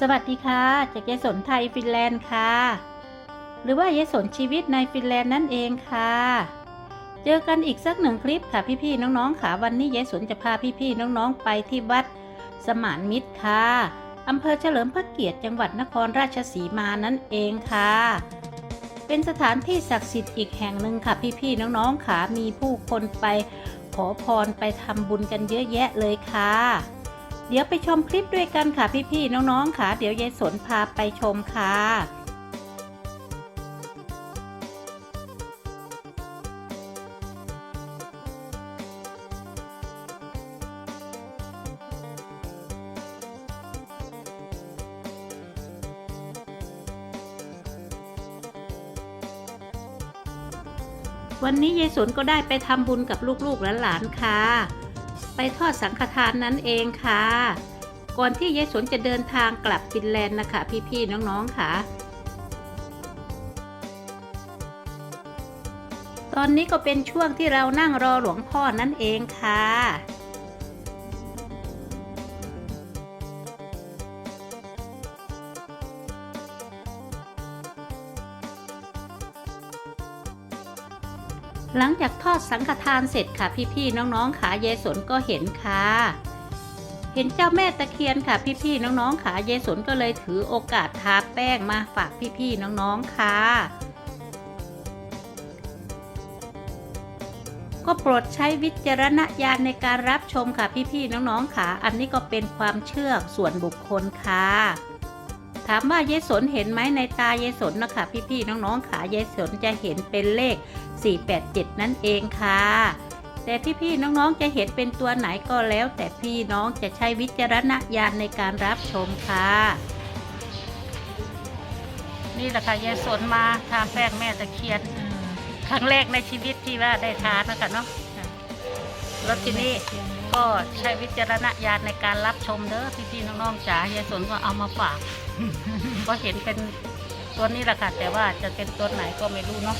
สวัสดีค่ะ จากยายสนไทยฟินแลนด์ค่ะ หรือว่ายายสนชีวิตในฟินแลนด์นั่นเองค่ะ เจอกันอีกสักหนึ่งคลิปค่ะพี่ๆน้องๆค่ะ วันนี้ยายสนจะพาพี่ๆน้องๆไปที่วัดสมานมิตรค่ะอำเภอเฉลิมพระเกียรติจังหวัดนครราชสีมานั่นเองค่ะ เป็นสถานที่ศักดิ์สิทธิ์อีกแห่งหนึ่งค่ะพี่ๆน้องๆค่ะมีผู้คนไปขอพรไปทำบุญกันเยอะแยะเลยค่ะ เดี๋ยวไปชมคลิปด้วยกันค่ะพี่ๆน้องๆค่ะ เดี๋ยวยายสนพาไปชมค่ะวันนี้ยายสนก็ได้ไปทำบุญกับลูกๆหลานๆค่ะ ไปทอดสังฆทานนั่นเองค่ะ ก่อนที่ยายสนจะเดินทางกลับฟินแลนด์นะคะ พี่ๆน้องๆค่ะ ตอนนี้ก็เป็นช่วงที่เรานั่งรอหลวงพ่อนั่นเองค่ะ หลังจากทอดสังฆทานเสร็จค่ะพี่ๆน้องๆค่ะยายสนก็เห็นค่ะ เห็นเจ้าแม่ตะเคียนค่ะพี่ๆน้องๆค่ะยายสนก็เลยถือโอกาสทาแป้งมาฝากพี่ๆน้องๆค่ะ ก็โปรดใช้วิจารณญาณในการรับชมค่ะพี่ๆน้องๆค่ะ อันนี้ก็เป็นความเชื่อส่วนบุคคลค่ะ ถามว่ายายสนเห็นไหมในตายายสนนะคะพี่ๆน้องๆค่ะยายสนจะเห็นเป็นเลข 487 นั่นเองค่ะ แต่พี่ๆน้องๆจะเห็นเป็นตัวไหนก็แล้ว แต่พี่น้องจะใช้วิจารณญาณในการรับชมค่ะนี่แหละค่ะยายสนมาทาแป้งแม่ตะเคียนครั้งแรกในชีวิตที่ว่าได้ทานนะคะเนาะแล้วทีนี้ ก็ใช้วิจารณญาณในการรับชมเด้อพี่ๆน้องๆจ๋ายายสนก็เอามาฝาก ก็เห็นเป็นตัวนี้แหละค่ะแต่ว่าจะเป็นตัวไหนก็ไม่รู้เนาะ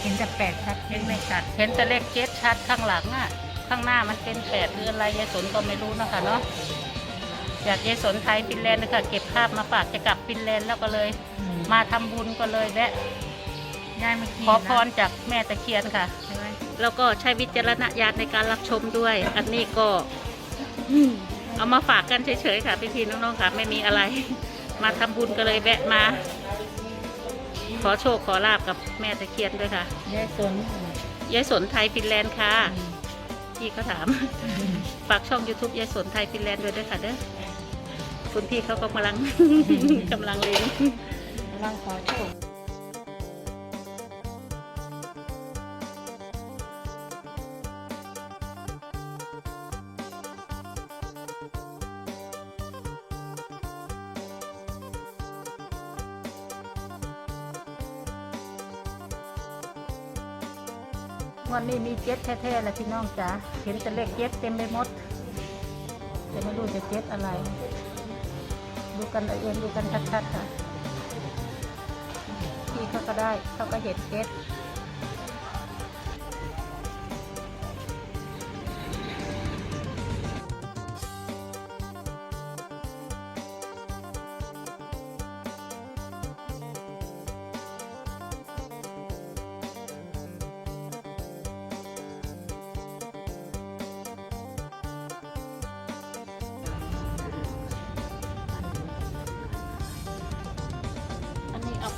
เห็นแต่แปดชัดเห็นไม่ชัดเห็นแต่เลขเจ็ดชัดข้างหลังอะข้างหน้ามันเป็นแปดหรืออะไรยายสนก็ไม่รู้นะคะเนาะอยากยายสนไทยฟินแลนด์นะคะเก็บภาพมาฝากจะกลับฟินแลนด์แล้วก็เลย มาทำบุญก็เลยแวะยายเมื่อกี้ขอพรจากแม่ตะเคียนค่ะใช่ไหม แล้วก็ใช้วิจารณญาณในการรับชมด้วย อันนี้ก็อืมเอามาฝากกันเฉยๆค่ะ พี่ๆน้องๆค่ะ ไม่มีอะไร มาทำบุญก็เลยแวะมา ขอโชคขอลาบกับแม่ตะเคียนด้วยค่ะยายสนยายสนไทยฟินแลนด์ค่ะพี่ก็ถามฝากช่อง YouTube ยายสนไทยฟินแลนด์ด้วยด้วยค่ะเด้อคุณพี่เขาก็กำลังกำลังเลี้ยงกำลังขอโชค วันนี้มีเจ็ดแท้ๆแล้วพี่น้องจ๋าเห็นแต่เลขเจ็ดเต็มไปหมด แต่ไม่รู้จะเจ็ดอะไร ดูกันเอาเองดูกันชัดๆค่ะพี่เขาก็ได้เขาก็เห็นเจ็ด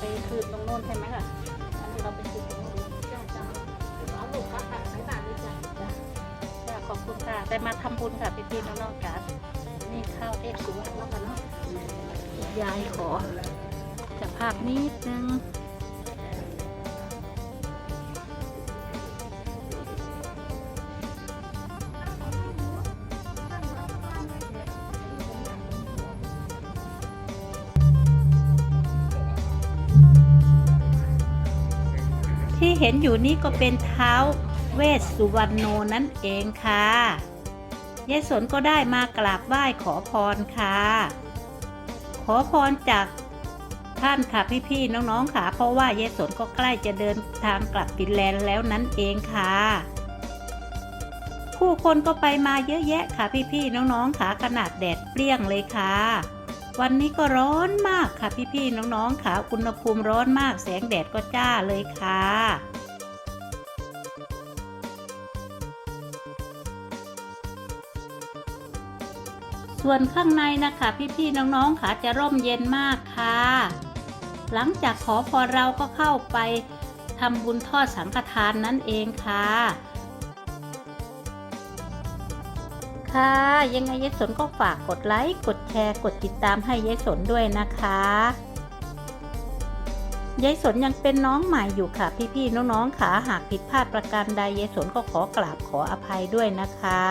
ไปคืนตรงโน้นใช่ไหมคะอันนี้เราไปคืนตรงโน้นจ้าจ้าเอาลูกค่ะค่ะสายตาเลยจ้ะจ้าจ้ะขอบคุณค่ะได้มาทำบุญค่ะพี่พี่น้องๆกันนี่ข้าวเอกสุวรรณแล้วกันเนาะยายขอจะภาพนิดนึง ห็นอยู่นี่ก็เป็นเท้าเวสสุวรรณโนนั่นเองค่ะยายสนก็ได้มากราบไหว้ขอพรค่ะ ขอพรจากท่านค่ะพี่ๆน้องๆค่ะ เพราะว่ายายสนก็ใกล้จะเดินทางกลับฟินแลนด์แล้วนั่นเองค่ะ ผู้คนก็ไปมาเยอะแยะค่ะพี่ๆน้องๆค่ะขนาดแดดเปรี้ยงเลยค่ะ วันนี้ก็ร้อนมากค่ะพี่ๆน้องๆค่ะอุณหภูมิร้อนมากแสงแดดก็จ้าเลยค่ะ ส่วนข้างในนะคะพี่ๆน้องๆค่ะจะร่มเย็นมากค่ะ หลังจากขอพรเราก็เข้าไปทำบุญทอดสังฆทานนั่นเองค่ะ ค่ะ ยังไงยายสนก็ฝากกดไลค์กดแชร์กดติดตามให้ยายสนด้วยนะคะยายสนยังเป็นน้องใหม่อยู่ค่ะ พี่ๆน้องๆค่ะหากผิดพลาดประการใดยายสนก็ขอกราบขออภัยด้วยนะคะ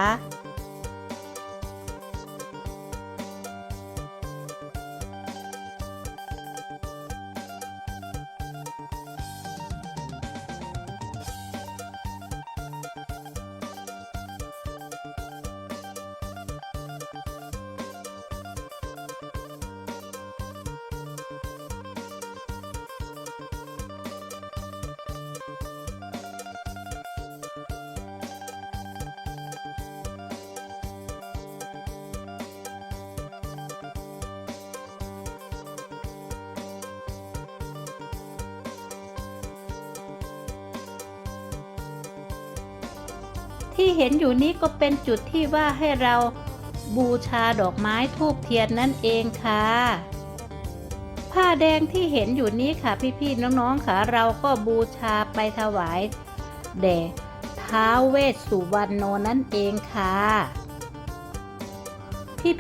ที่เห็นอยู่นี้ก็เป็นจุดที่ว่าให้เราบูชาดอกไม้ทูบเทียนนั่นเองค่ะ ผ้าแดงที่เห็นอยู่นี้ค่ะพี่ๆน้องๆค่ะเราก็บูชาไปถวายแด่ท้าวเวสสุวรรณโนนั่นเองค่ะ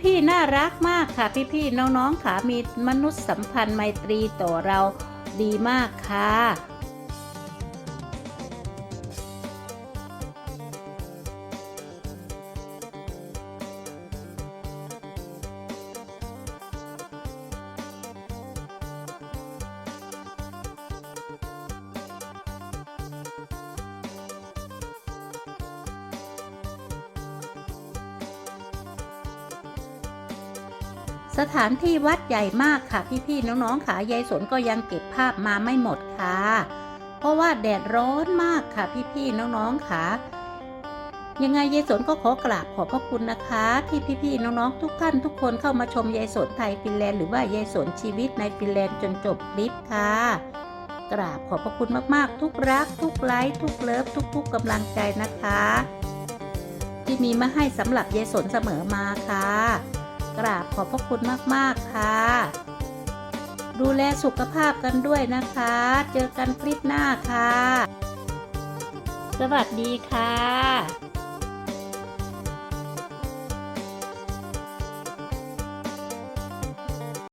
พี่ๆน่ารักมากค่ะ พี่ๆน้องๆค่ะมีมนุษยสัมพันธ์ไมตรีต่อเราดีมากค่ะ สถานที่วัดใหญ่มากค่ะพี่ๆน้องๆค่ะยายสนก็ยังเก็บภาพมาไม่หมดค่ะ เพราะว่าแดดร้อนมากค่ะพี่ๆน้องๆค่ะ ยังไงยายสนก็ขอกราบขอบพระคุณนะคะ ที่พี่ๆน้องๆทุกท่านทุกคนเข้ามาชมยายสนไทยฟินแลนด์หรือว่ายายสนชีวิตในฟินแลนด์จนจบคลิปค่ะกราบขอบพระคุณมากๆ ทุกรัก ทุกไลค์ทุกเลิฟทุกๆกำลังใจนะคะ ที่มีมาให้สำหรับยายสนเสมอมาค่ะ กราบขอบพระคุณมาก ๆ ค่ะ ดูแลสุขภาพกันด้วยนะคะ เจอกันคลิปหน้าค่ะ สวัสดีค่ะ